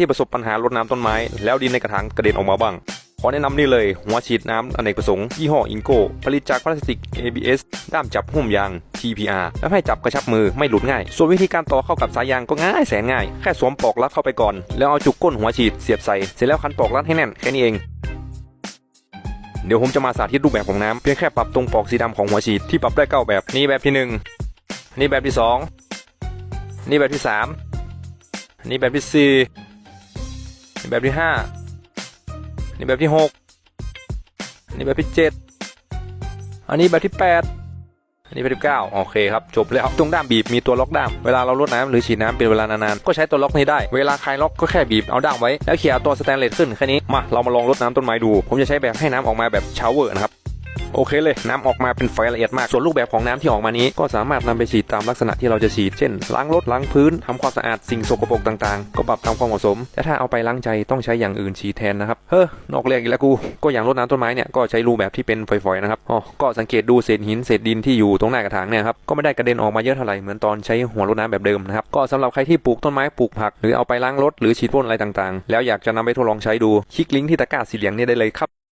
ที่ประสบปัญหารดน้ำต้นไม้ แล้วดินในกระถางกระเด็นออกมาบ้าง ขอแนะนำนี่เลย หัวฉีดน้ำอเนกประสงค์ยี่ห้ออิงโกผลิตจากพลาสติก ABS ด้ามจับหุ้มยาง TPR แล้วให้จับกระชับมือไม่หลุดง่าย ส่วนวิธีการต่อเข้ากับสายยางก็ง่ายแสนง่าย แค่สวมปลอกรัดเข้าไปก่อน แล้วเอาจุกก้นหัวฉีดเสียบใส่เสร็จแล้วคันปลอกรัดให้แน่นแค่นี้เองเดี๋ยวผมจะมาสาธิตรูปแบบของน้ำเพียงแค่ปรับตรงปลอกสีดำของหัวฉีดที่ปรับได้เก้าแบบนี่แบบที่หนึ่งนี่แบบที่สองนี่แบบที่สามนี่แบบที่สี่ นี่แบบที่ห้านี่แบบที่หกนี่แบบที่เจ็ดอันนี้แบบที่แปดอันนี้แบบที่เก้าโอเคครับ จบแล้ว ตรงด้ามบีบมีตัวล็อกด้าม เวลาเราลดน้ำหรือฉีดน้ำเป็นเวลานานๆ ก็ใช้ตัวล็อกนี้ได้ เวลาคลายล็อกก็แค่บีบเอาด้ามไว้ แล้วเขี่ยตัวสแตนเลสขึ้นแค่นี้ มา เรามาลองรดน้ำต้นไม้ดู ผมจะใช้แบบให้น้ำออกมาแบบชาวเวอร์นะครับ โอเคเลยน้ำออกมาเป็นไฟละเอียดมากส่วนรูปแบบของน้ำที่ออกมานี้ ก็สามารถนำไปฉีดตามลักษณะที่เราจะฉีดเช่นล้างรถล้างพื้นทำความสะอาดสิ่งสกปรกต่างๆ ก็ปรับตามความเหมาะสม แต่ถ้าเอาไปล้างใจต้องใช้อย่างอื่นฉีดแทนนะครับเฮ้อนอกเรื่องอีกแล้วกูก็อย่างรดน้ำต้นไม้เนี่ยก็ใช้รูแบบที่เป็นฝอยๆนะครับอ๋อก็สังเกตดูเศษหินเศษดินที่อยู่ตรงหน้ากระถางเนี่ยครับก็ไม่ได้กระเด็นออกมาเยอะเท่าไหร่เหมือนตอนใช้หัวรดน้ำแบบเดิมนะครับก็สำหรับใครที่ปลูกต้นไม้ปลูกผัก หรือเอาไปล้างรถหรือฉีดพ่นอะไรต่างๆ แล้วอยากจะนำไปทดลองใช้ดูคลิกลิงก์ที่ตะกร้าสีเหลืองนี่ได้เลยครับ